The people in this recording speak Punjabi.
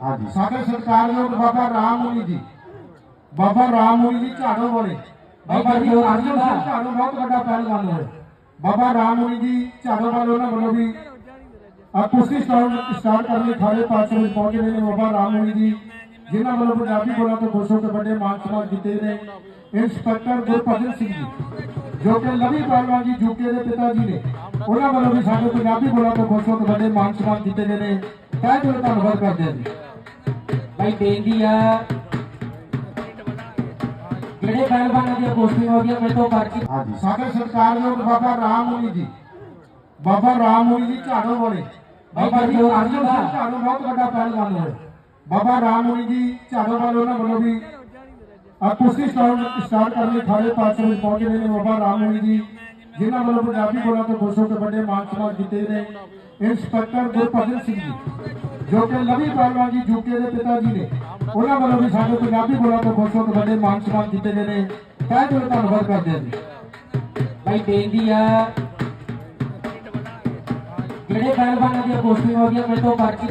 ਹਾਂਜੀ ਸਾਡੇ ਸਤਿਕਾਰਯੋਗ ਬਾਬਾ ਰਾਮ ਮੁਨੀ ਜੀ ਬਾਬਾ ਰਾਮ ਮੁਨੀ ਜੀ ਝਾੜੋ ਵਾਲੇ। ਬਾਬਾ ਜੀ ਅਰਜਨ ਸਿੰਘ ਝਾੜੋ ਬਹੁਤ ਵੱਡਾ ਪਹਿਲਵਾਨ ਹੋਏ ਬਾਬਾ ਰਾਮ ਮੁਨੀ ਜੀ ਝਾੜੋ ਵਾਲੇ ਉਹਨਾਂ ਵੱਲੋਂ ਵੀ ਆ ਕੁਸ਼ਤੀ ਸਟਾਰਟ ਸਟਾਰਟ ਕਰਨ ਲਈ ਖਾਲੇ ਪਾਸੇ ਵਿੱਚ ਪਹੁੰਚੇ ਨੇ ਬਾਬਾ ਰਾਮ ਮੁਨੀ ਜੀ ਜਿਨ੍ਹਾਂ ਵੱਲੋਂ ਪੰਜਾਬੀ ਬੋਲਾਂ ਤੋਂ ਖੁਸ਼ ਹੋ ਕੇ ਵੱਡੇ ਮਾਨ ਸਨਮਾਨ ਕੀਤੇ ਨੇ। ਇੰਸਪੈਕਟਰ ਗੁਰਪ੍ਰੀਤ ਸਿੰਘ ਜੀ ਜੋ ਕਿ ਲਵੀ ਪਹਿਲਵਾਨ ਜੀ ਯੂਕੇ ਦੇ ਪਿਤਾ ਜੀ ਨੇ ਉਹਨਾਂ ਵੱਲੋਂ ਵੀ ਸਾਡੇ ਪੰਜਾਬੀ ਬੋਲਾਂ ਤੋਂ ਖੁਸ਼ ਹੋ ਕੇ ਵੱਡੇ ਮਾਨ ਸਨਮਾਨ ਕੀਤੇ ਗਏ ਨੇ। ਤਹਿ ਦਿਲੋਂ ਧੰਨਵਾਦ ਕਰਦੇ ਹਾਂ ਜੀ। ਭਾਈ ਬੇਨਤੀ ਆ। ਜਿਹੜੇ ਪਹਿਲਵਾਨਾਂ ਦੀਆਂ ਪੋਸਟਿੰਗ ਹੋ ਗਈਆਂ ਤੋਂ ਪਰਚੀ ਹਾਂਜੀ। ਸਾਡੇ ਸਤਿਕਾਰਯੋਗ ਬਾਬਾ ਰਾਮ ਮੁਨੀ ਜੀ। ਬਾਬਾ ਰਾਮ ਮੁਨੀ ਜੀ ਝਾੜੋ ਵਾਲੇ। ਬਾਬਾ ਜੀ ਅਰਜਨ ਸਿੰਘ ਝਾੜੋ ਬਹੁਤ ਵੱਡਾ ਪਹਿਲਵਾਨ ਹੋਏ ਬਾਬਾ ਰਾਮ ਮੁਨੀ ਜੀ ਝਾੜੋ ਵਾਲੇ ਉਹਨਾਂ ਵੱਲੋਂ ਵੀ ਆ ਕੁਸ਼ਤੀ ਸਟਾਰਟ ਸਟਾਰਟ ਕਰਨ ਲਈ ਖਾਲੇ ਪਾਸੇ ਵਿੱਚ ਪਹੁੰਚੇ ਨੇ ਬਾਬਾ ਰਾਮ ਮੁਨੀ ਜੀ। ਜਿਨ੍ਹਾਂ ਵੱਲੋਂ ਪੰਜਾਬੀ ਬੋਲਾਂ ਤੋਂ ਖੁਸ਼ ਹੋ ਕੇ ਵੱਡੇ ਮਾਨ ਸਨਮਾਨ ਨੇ। ਇੰਸਪੈਕਟਰ ਗੁਰਪ੍ਰੀਤ ਸਿੰਘ ਜੀ। ਜੋ ਕਿ ਲਵੀ ਪਹਿਲਵਾਨ ਜੀ ਯੂਕੇ ਦੇ ਪਿਤਾ ਜੀ ਨੇ। ਉਹਨਾਂ ਵੱਲੋਂ ਵੀ ਸਾਡੇ ਪੰਜਾਬੀ ਬੋਲਾਂ ਤੋਂ ਖੁਸ਼ ਹੋ ਵੱਡੇ ਮਾਨ ਸਨਮਾਨ ਕੀਤੇ ਗਏ ਨੇ। ਤਹਿ ਦਿਲੋਂ ਧੰਨਵਾਦ ਕਰਦੇ ਹਾਂ ਜੀ। ਭਾਈ ਬੇਨਤੀ ਆ। ਜਿਹੜੇ ਪਹਿਲਵਾਨਾਂ ਦੀਆਂ ਪੋਸਟਿੰਗ ਹੋ ਗਈਆਂ ਮੇਰੇ ਤੋਂ ਪਰਚੀ